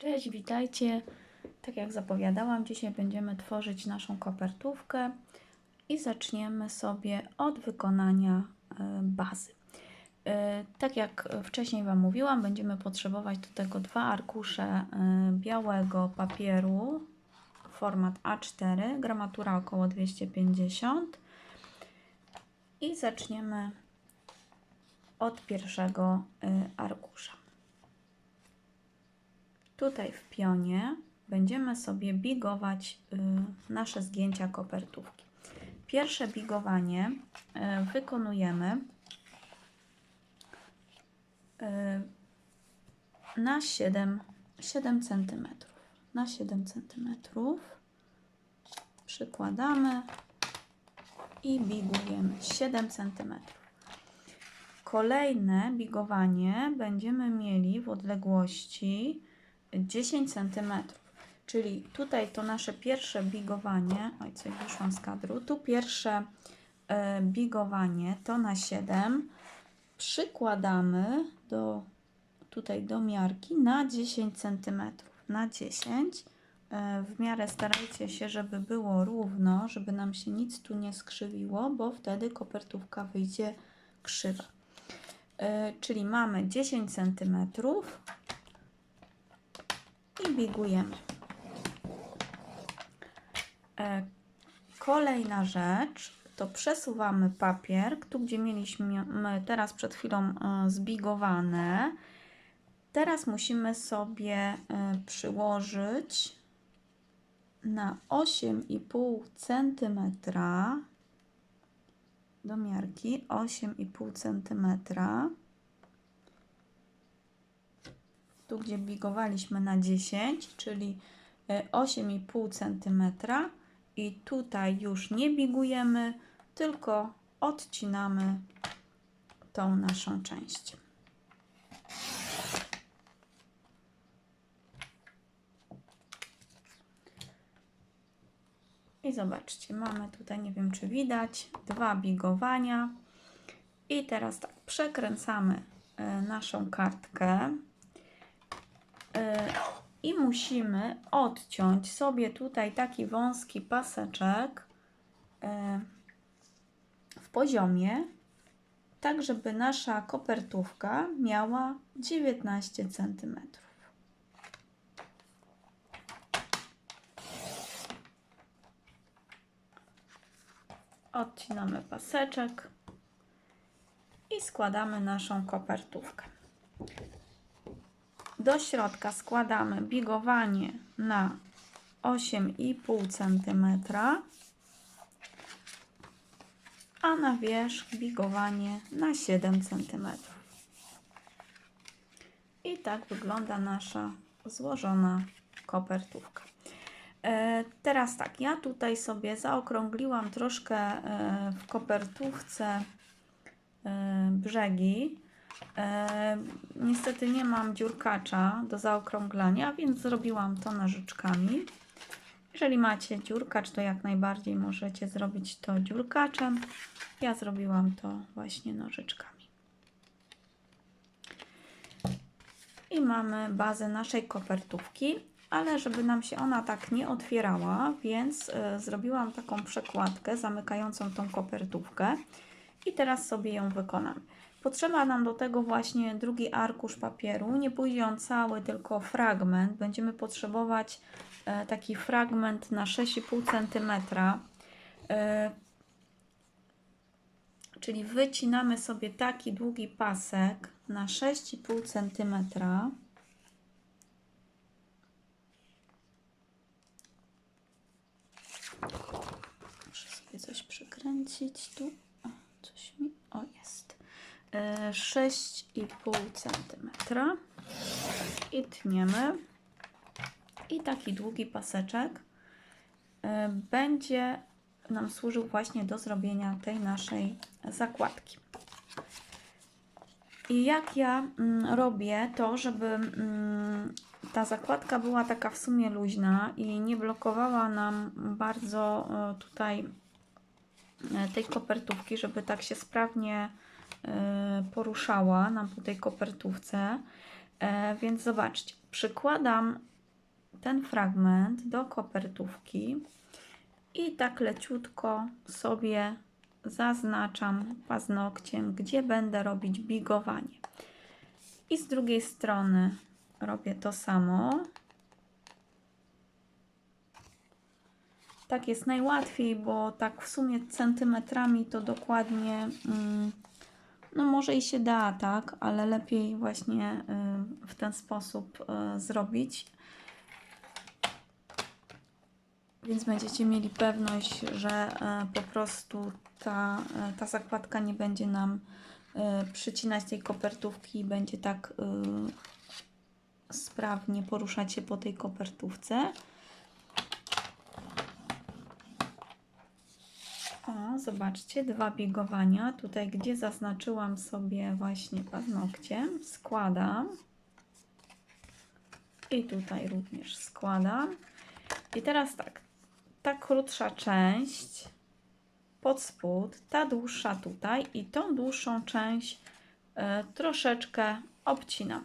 Cześć, witajcie. Tak jak zapowiadałam, dzisiaj będziemy tworzyć naszą kopertówkę i zaczniemy sobie od wykonania e, bazy. E, Tak jak wcześniej Wam mówiłam, będziemy potrzebować do tego dwa arkusze e, białego papieru, format A4, gramatura około 250 i zaczniemy od pierwszego arkusza. Tutaj w pionie będziemy sobie bigować y, nasze zgięcia kopertówki. Pierwsze bigowanie y, wykonujemy y, na 7, 7 cm. Na 7 cm przykładamy i bigujemy 7 cm. Kolejne bigowanie będziemy mieli w odległości 10 cm. Czyli tutaj to nasze pierwsze bigowanie, oj coś wyszłam z kadru, tu pierwsze e, bigowanie to na 7 przykładamy do tutaj do miarki na 10 cm. Na 10 e, w miarę starajcie się, żeby było równo, żeby nam się nic tu nie skrzywiło, bo wtedy kopertówka wyjdzie krzywa. E, czyli mamy 10 cm i bigujemy. E, Kolejna rzecz to przesuwamy papier, tu gdzie mieliśmy teraz przed chwilą e, zbigowane. Teraz musimy sobie e, przyłożyć na 8,5 cm do miarki 8,5 cm tu gdzie bigowaliśmy na 10, czyli 8,5 cm i tutaj już nie bigujemy, tylko odcinamy tą naszą część. I zobaczcie, mamy tutaj, nie wiem czy widać, dwa bigowania. I teraz tak, przekręcamy e, naszą kartkę i musimy odciąć sobie tutaj taki wąski paseczek w poziomie, tak żeby nasza kopertówka miała 19 cm. Odcinamy paseczek i składamy naszą kopertówkę. Do środka składamy bigowanie na 8,5 cm, a na wierzch bigowanie na 7 cm. I tak wygląda nasza złożona kopertówka. E, teraz tak, ja tutaj sobie zaokrągliłam troszkę e, w kopertówce e, brzegi, E, niestety nie mam dziurkacza do zaokrąglania, więc zrobiłam to nożyczkami. Jeżeli macie dziurkacz, to jak najbardziej możecie zrobić to dziurkaczem. Ja zrobiłam to właśnie nożyczkami. I mamy bazę naszej kopertówki, ale żeby nam się ona tak nie otwierała, więc y, zrobiłam taką przekładkę zamykającą tą kopertówkę i teraz sobie ją wykonam. Potrzeba nam do tego właśnie drugi arkusz papieru. Nie pójdzie on cały, tylko fragment. Będziemy potrzebować e, taki fragment na 6,5 cm. E, czyli wycinamy sobie taki długi pasek na 6,5 cm. Muszę sobie coś przykręcić tu. O, coś mi. O, jest. 6,5 cm i tniemy. I taki długi paseczek e, będzie nam służył właśnie do zrobienia tej naszej zakładki. I jak ja mm, robię to, żeby mm, ta zakładka była taka w sumie luźna i nie blokowała nam bardzo e, tutaj e, tej kopertówki, żeby tak się sprawnie E, poruszała nam po tej kopertówce, E, więc zobaczcie, przykładam ten fragment do kopertówki i tak leciutko sobie zaznaczam paznokciem, gdzie będę robić bigowanie. I z drugiej strony robię to samo. Tak jest najłatwiej, bo tak w sumie centymetrami to dokładnie, mm, no może i się da, tak, ale lepiej właśnie y, w ten sposób y, zrobić. Więc będziecie mieli pewność, że y, po prostu ta, ta zakładka nie będzie nam przycinać tej kopertówki i będzie tak sprawnie poruszać się po tej kopertówce. O, zobaczcie, dwa biegowania. Tutaj, gdzie zaznaczyłam sobie właśnie paznokciem, składam. I tutaj również składam. I teraz tak, ta krótsza część pod spód, ta dłuższa tutaj i tą dłuższą część y, troszeczkę obcinam.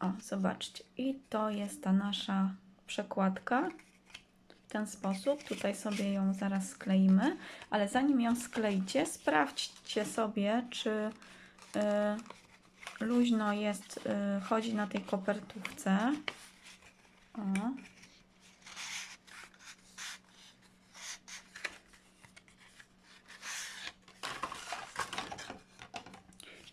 O, zobaczcie. I to jest ta nasza przekładka. W ten sposób. Tutaj sobie ją zaraz skleimy. Ale zanim ją skleicie, sprawdźcie sobie, czy y, luźno jest, y, chodzi na tej kopertówce. O.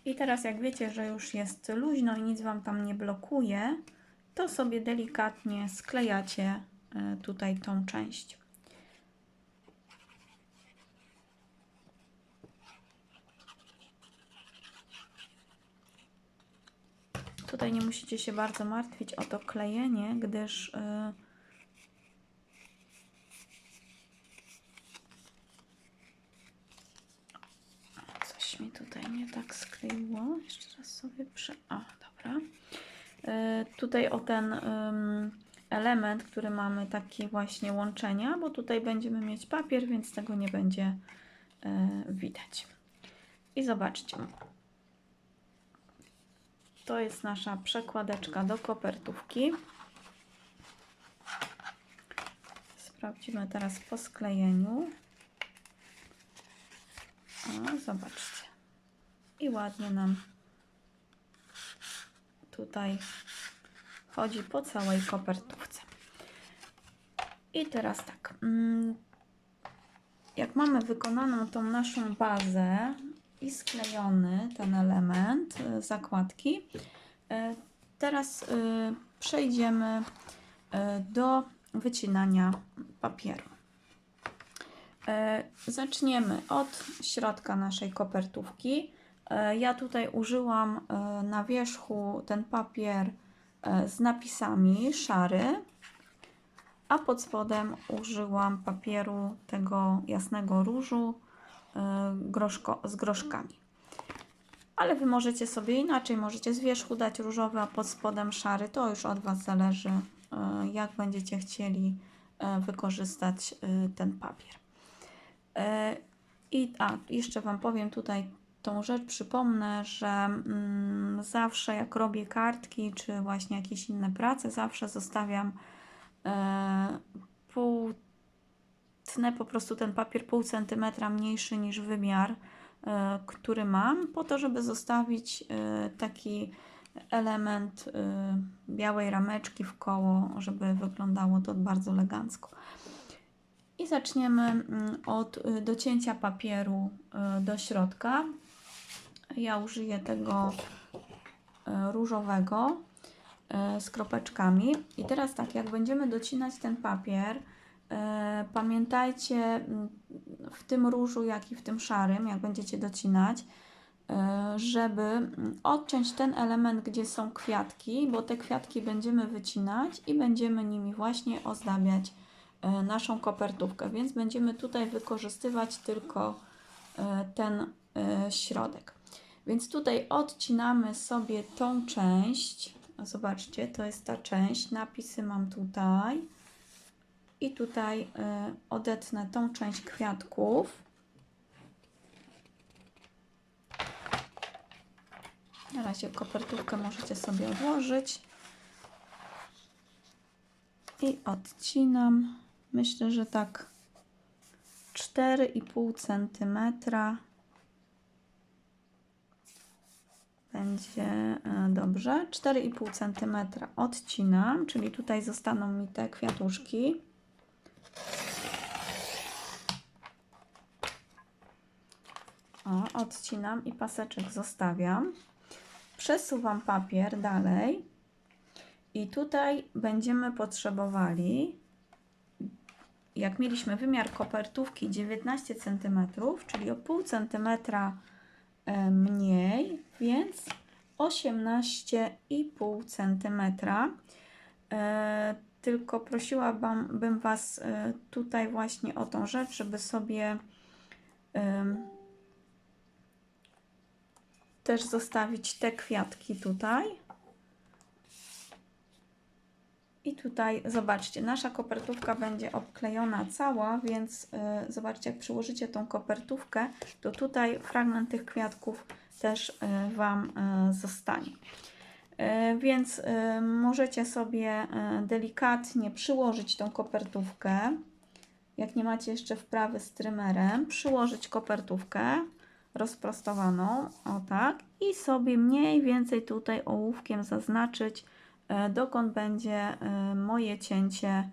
I teraz jak wiecie, że już jest luźno i nic Wam tam nie blokuje, to sobie delikatnie sklejacie e, tutaj tą część. Tutaj nie musicie się bardzo martwić o to klejenie, gdyż yy, Coś mi tutaj skleiło. Jeszcze raz sobie przy... O, dobra. E, tutaj o ten element, który mamy taki właśnie łączenia, bo tutaj będziemy mieć papier, więc tego nie będzie e, widać. I zobaczcie. To jest nasza przekładeczka do kopertówki. Sprawdzimy teraz po sklejeniu. O, zobaczcie. I ładnie nam tutaj chodzi po całej kopertówce. I teraz tak. mm, Jak mamy wykonaną tą naszą bazę i sklejony ten element y, zakładki, y, teraz y, przejdziemy do wycinania papieru. Zaczniemy od środka naszej kopertówki. E, ja tutaj użyłam e, na wierzchu ten papier z napisami szary, a pod spodem użyłam papieru tego jasnego różu groszko, z groszkami. Ale Wy możecie sobie inaczej, możecie z wierzchu dać różowy, a pod spodem szary. To już od Was zależy, jak będziecie chcieli wykorzystać ten papier. E, I a, jeszcze Wam powiem tutaj tą rzecz, przypomnę, że mm, zawsze jak robię kartki, czy właśnie jakieś inne prace, zawsze zostawiam e, pół, tnę po prostu ten papier pół centymetra mniejszy niż wymiar, e, który mam, po to, żeby zostawić e, taki element e, białej rameczki w koło, żeby wyglądało to bardzo elegancko. I zaczniemy mm, od y, docięcia papieru y, do środka. Ja użyję tego y, różowego z kropeczkami. I teraz tak, jak będziemy docinać ten papier, pamiętajcie mm, w tym różu, jak i w tym szarym, jak będziecie docinać, żeby mm, odciąć ten element, gdzie są kwiatki, bo te kwiatki będziemy wycinać i będziemy nimi właśnie ozdabiać E, naszą kopertówkę, więc będziemy tutaj wykorzystywać tylko e, ten e, środek. Więc tutaj odcinamy sobie tą część zobaczcie, to jest ta część. Napisy mam tutaj. I tutaj y, odetnę tą część kwiatków. Na razie kopertówkę możecie sobie odłożyć. I odcinam. Myślę, że tak 4,5 centymetra będzie e, dobrze. 4,5 cm odcinam, czyli tutaj zostaną mi te kwiatuszki. O, odcinam i paseczek zostawiam. Przesuwam papier dalej i tutaj będziemy potrzebowali, jak mieliśmy wymiar kopertówki 19 cm, czyli o pół centymetra mniej, więc 18,5 cm. E, tylko prosiłabym bym Was e, tutaj właśnie o tą rzecz, żeby sobie też zostawić te kwiatki tutaj. I tutaj zobaczcie, nasza kopertówka będzie obklejona cała, więc y, zobaczcie, jak przyłożycie tą kopertówkę, to tutaj fragment tych kwiatków też y, Wam y, zostanie. Y, więc y, możecie sobie y, delikatnie przyłożyć tą kopertówkę. Jak nie macie jeszcze wprawy z trymerem, przyłożyć kopertówkę rozprostowaną, o tak, i sobie mniej więcej tutaj ołówkiem zaznaczyć, dokąd będzie e, moje cięcie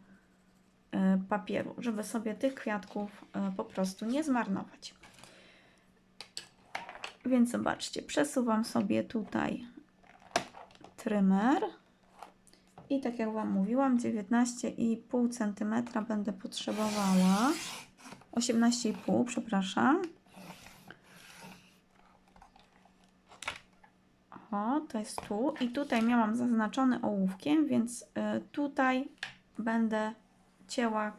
e, papieru, żeby sobie tych kwiatków e, po prostu nie zmarnować. Więc zobaczcie, przesuwam sobie tutaj trymer i tak jak Wam mówiłam, 19,5 cm będę potrzebowała. 18,5, przepraszam. O, to jest tu. I tutaj miałam zaznaczony ołówkiem, więc y, tutaj będę cięła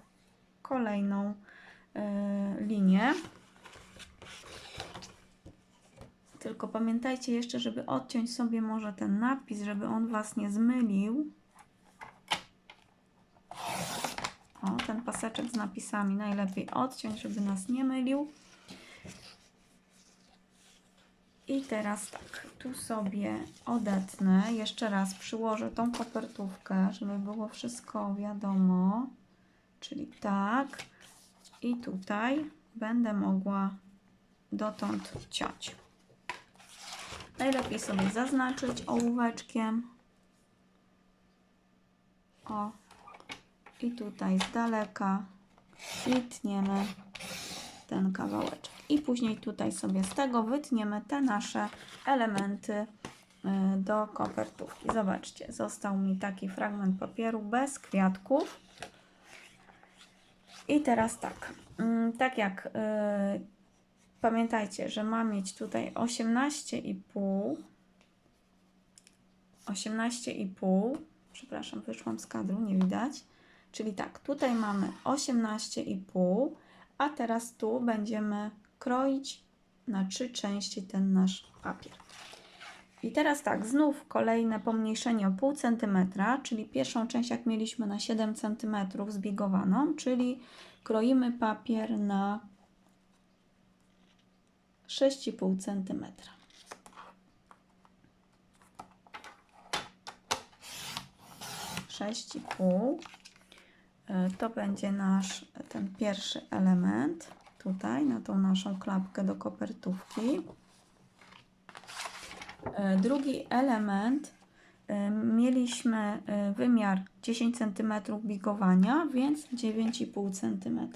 kolejną y, linię. Tylko pamiętajcie jeszcze, żeby odciąć sobie może ten napis, żeby on Was nie zmylił. O, ten paseczek z napisami najlepiej odciąć, żeby nas nie mylił. I teraz tak, tu sobie odetnę, jeszcze raz przyłożę tą kopertówkę, żeby było wszystko wiadomo. Czyli tak. I tutaj będę mogła dotąd ciąć. Najlepiej sobie zaznaczyć ołóweczkiem. O. I tutaj z daleka i ten kawałeczek. I później tutaj sobie z tego wytniemy te nasze elementy y, do kopertówki. Zobaczcie, został mi taki fragment papieru bez kwiatków. I teraz tak, mm, tak jak y, pamiętajcie, że ma mieć tutaj 18,5 18,5 przepraszam, wyszłam z kadru, nie widać. Czyli tak, tutaj mamy 18,5 a teraz tu będziemy kroić na trzy części ten nasz papier. I teraz tak, znów kolejne pomniejszenie o pół centymetra, czyli pierwszą część jak mieliśmy na 7 cm zbiegowaną, czyli kroimy papier na 6,5 cm. Sześć pół. E, to będzie nasz ten pierwszy element tutaj na tą naszą klapkę do kopertówki. E, drugi element e, mieliśmy wymiar 10 cm bigowania, więc 9,5 cm.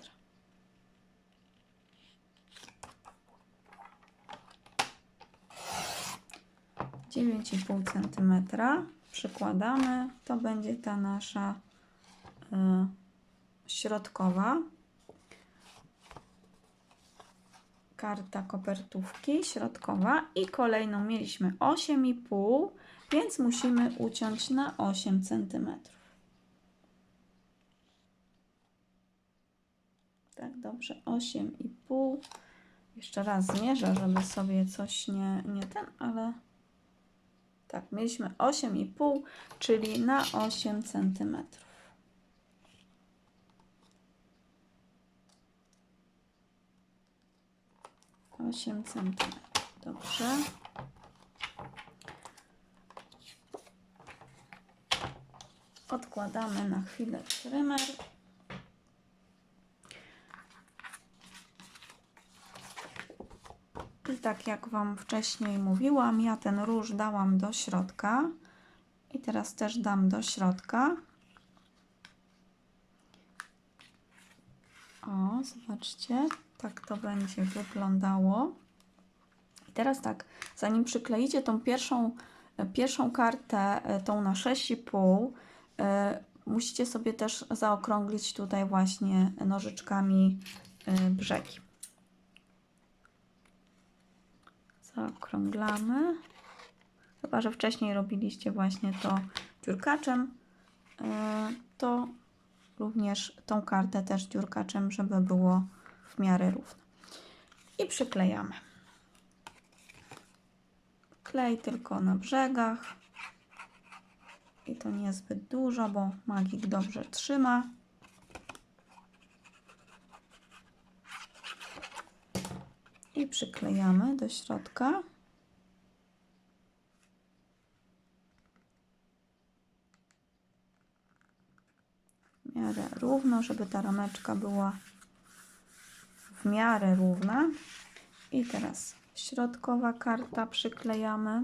Dziewięć i pół centymetra przykładamy, to będzie ta nasza środkowa. Karta kopertówki środkowa i kolejną mieliśmy 8,5, więc musimy uciąć na 8 cm. Tak, dobrze, 8,5. Jeszcze raz zmierzę, żeby sobie coś nie, nie ten, ale Tak, mieliśmy 8,5, czyli na 8 centymetrów. Osiem centymetrów. Dobrze. Odkładamy na chwilę trymer. I tak jak Wam wcześniej mówiłam, ja ten róż dałam do środka. I teraz też dam do środka. O, zobaczcie, tak to będzie wyglądało. I teraz tak, zanim przykleicie tą pierwszą, e, pierwszą kartę, e, tą na 6,5, e, musicie sobie też zaokrąglić tutaj właśnie nożyczkami brzegi. Zaokrąglamy. Chyba, że wcześniej robiliście właśnie to dziurkaczem, to również tą kartę też dziurkaczem, żeby było w miarę równo. I przyklejamy. Klej tylko na brzegach. I to niezbyt dużo, bo magik dobrze trzyma. I przyklejamy do środka. W miarę równo, żeby ta rameczka była w miarę równa. I teraz środkowa karta przyklejamy.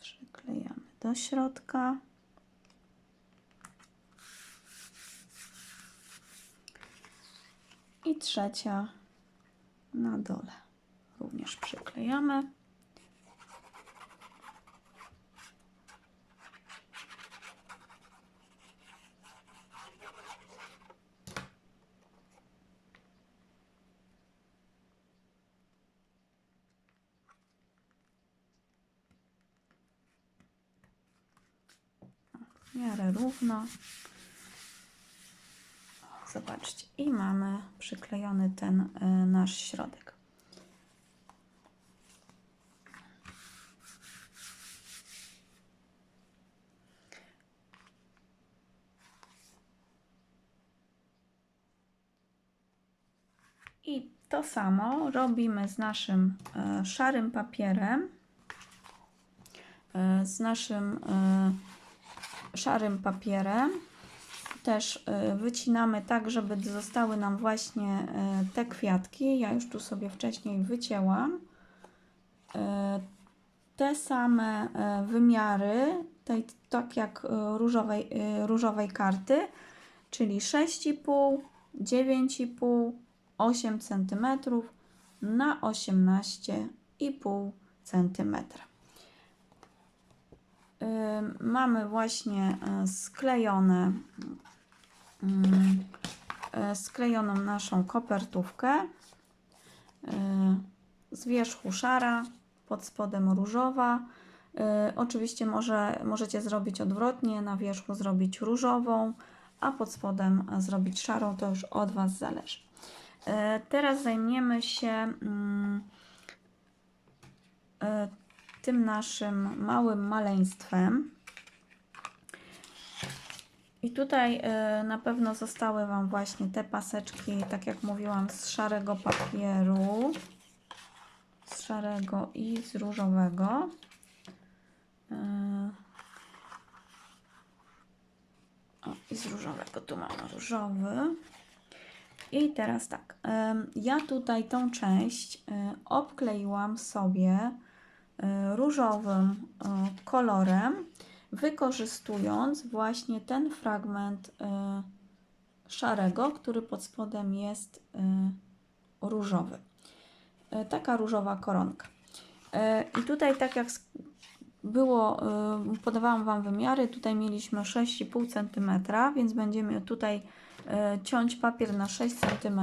Przyklejamy do środka. I trzecia na dole. Również przyklejamy. w miarę równo. Zobaczcie, i mamy przyklejony ten y, nasz środek. I to samo robimy z naszym y, szarym papierem, y, z naszym y, szarym papierem. Też wycinamy tak, żeby zostały nam właśnie te kwiatki. Ja już tu sobie wcześniej wycięłam. Te same wymiary, tej, tak jak różowej, różowej karty, czyli 6,5, 9,5, 8 cm na 18,5 cm. Mamy właśnie y, sklejone ym, y, sklejoną naszą kopertówkę y, z wierzchu szara, pod spodem różowa. Oczywiście może, możecie zrobić odwrotnie, na wierzchu zrobić różową, a pod spodem zrobić szarą, to już od Was zależy. Y, Teraz zajmiemy się mm, y, tym naszym małym maleństwem. I tutaj y, na pewno zostały Wam właśnie te paseczki, tak jak mówiłam, z szarego papieru, z szarego i z różowego. O, i z różowego, tu mamy różowy. I teraz tak, ja tutaj tą część y, obkleiłam sobie y, różowym y, kolorem, wykorzystując właśnie ten fragment szarego, który pod spodem jest różowy. Taka różowa koronka. I tutaj tak jak było, podawałam Wam wymiary, tutaj mieliśmy 6,5 cm, więc będziemy tutaj ciąć papier na 6 cm,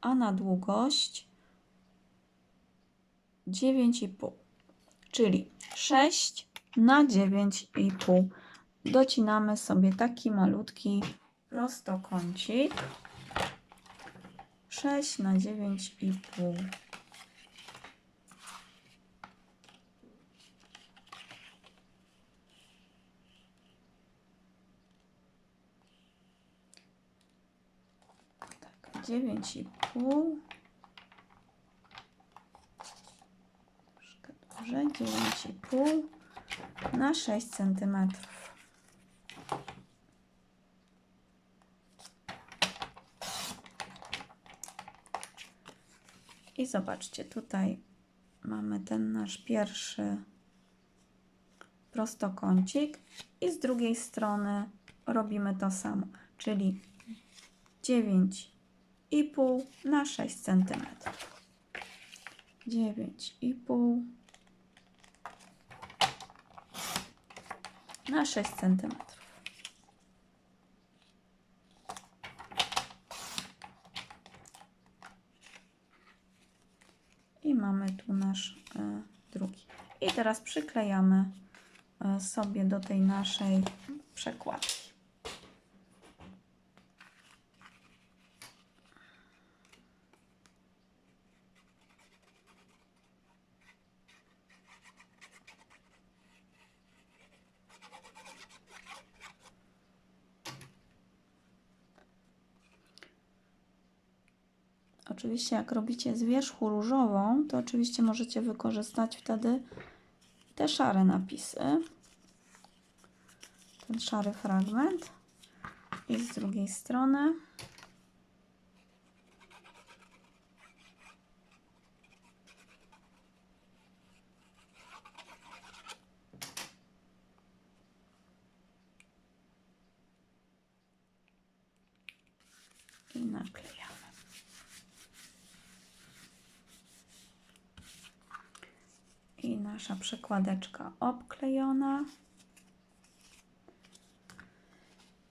a na długość 9,5, czyli 6 na 9,5. Docinamy sobie taki malutki prostokącik. 6 na 9,5. Tak, 9,5. Troszkę dłużej, 9,5 na 6 centymetrów. I zobaczcie, tutaj mamy ten nasz pierwszy prostokącik i z drugiej strony robimy to samo, czyli 9,5 na 6 cm. 9,5 na 6 cm. I mamy tu nasz e, drugi. I teraz przyklejamy e, sobie do tej naszej przekładki. Oczywiście jak robicie z wierzchu różową, to oczywiście możecie wykorzystać wtedy te szare napisy. Ten szary fragment. I z drugiej strony. I naklejamy. I nasza przekładeczka obklejona.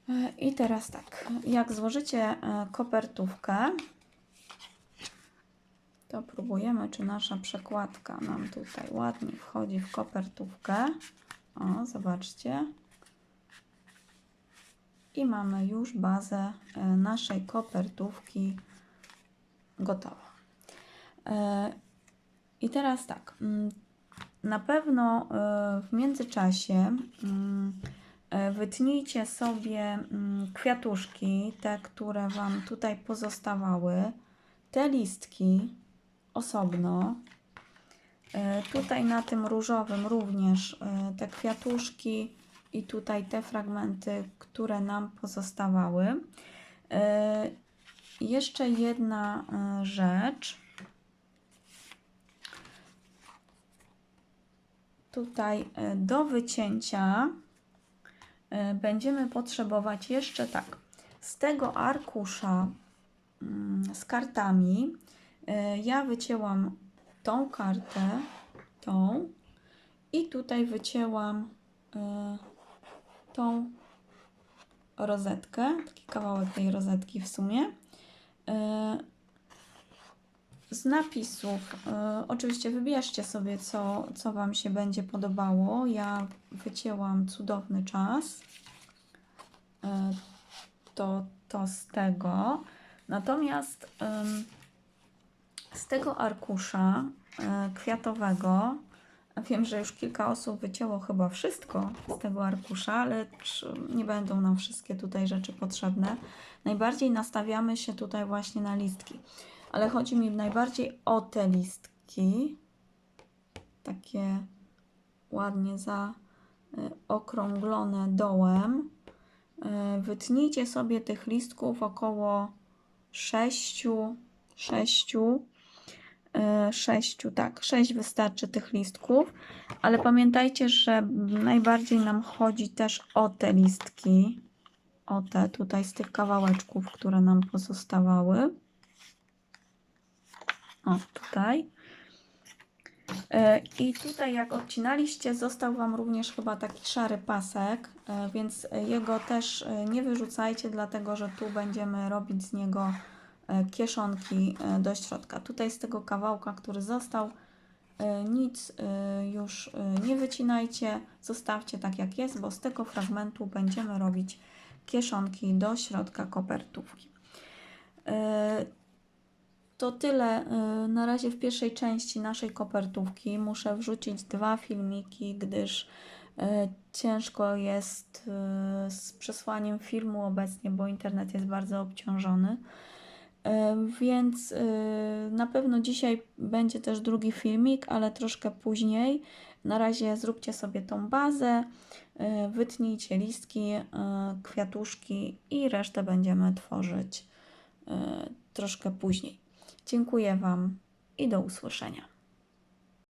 E, I teraz tak, jak złożycie e, kopertówkę, to próbujemy, czy nasza przekładka nam tutaj ładnie wchodzi w kopertówkę. O, zobaczcie. I mamy już bazę e, naszej kopertówki gotową. I teraz tak, mm, na pewno e, w międzyczasie mm, e, wytnijcie sobie mm, kwiatuszki, te, które Wam tutaj pozostawały, te listki osobno. E, Tutaj na tym różowym również te kwiatuszki i tutaj te fragmenty, które nam pozostawały. Jeszcze jedna rzecz. Tutaj e, do wycięcia e, będziemy potrzebować jeszcze tak. Z tego arkusza mm, z kartami e, ja wycięłam tą kartę, tą i tutaj wycięłam tą rozetkę, taki kawałek tej rozetki w sumie. Z napisów, e, oczywiście wybierzcie sobie, co, co Wam się będzie podobało. Ja wycięłam cudowny czas. E, To, to z tego. Natomiast z tego arkusza e, kwiatowego Wiem, że już kilka osób wycięło chyba wszystko z tego arkusza, ale czy- nie będą nam wszystkie tutaj rzeczy potrzebne. Najbardziej nastawiamy się tutaj właśnie na listki, ale chodzi mi najbardziej o te listki, takie ładnie zaokrąglone dołem. E, Wytnijcie sobie tych listków około 6, 6 e, sześciu, tak, sześć wystarczy tych listków, ale pamiętajcie, że najbardziej nam chodzi też o te listki, o te tutaj z tych kawałeczków, które nam pozostawały. O, tutaj. E, I tutaj jak odcinaliście, został Wam również chyba taki szary pasek, e, więc jego też e, nie wyrzucajcie, dlatego że tu będziemy robić z niego kieszonki do środka. Tutaj z tego kawałka, który został, Nic już nie wycinajcie, zostawcie tak jak jest, bo z tego fragmentu będziemy robić kieszonki do środka kopertówki. To tyle e, na razie w pierwszej części naszej kopertówki. Muszę wrzucić dwa filmiki, gdyż e, ciężko jest e, z przesłaniem filmu obecnie, bo internet jest bardzo obciążony. Więc na pewno dzisiaj będzie też drugi filmik, ale troszkę później. Na razie zróbcie sobie tą bazę, wytnijcie listki, kwiatuszki i resztę będziemy tworzyć troszkę później. Dziękuję Wam i do usłyszenia.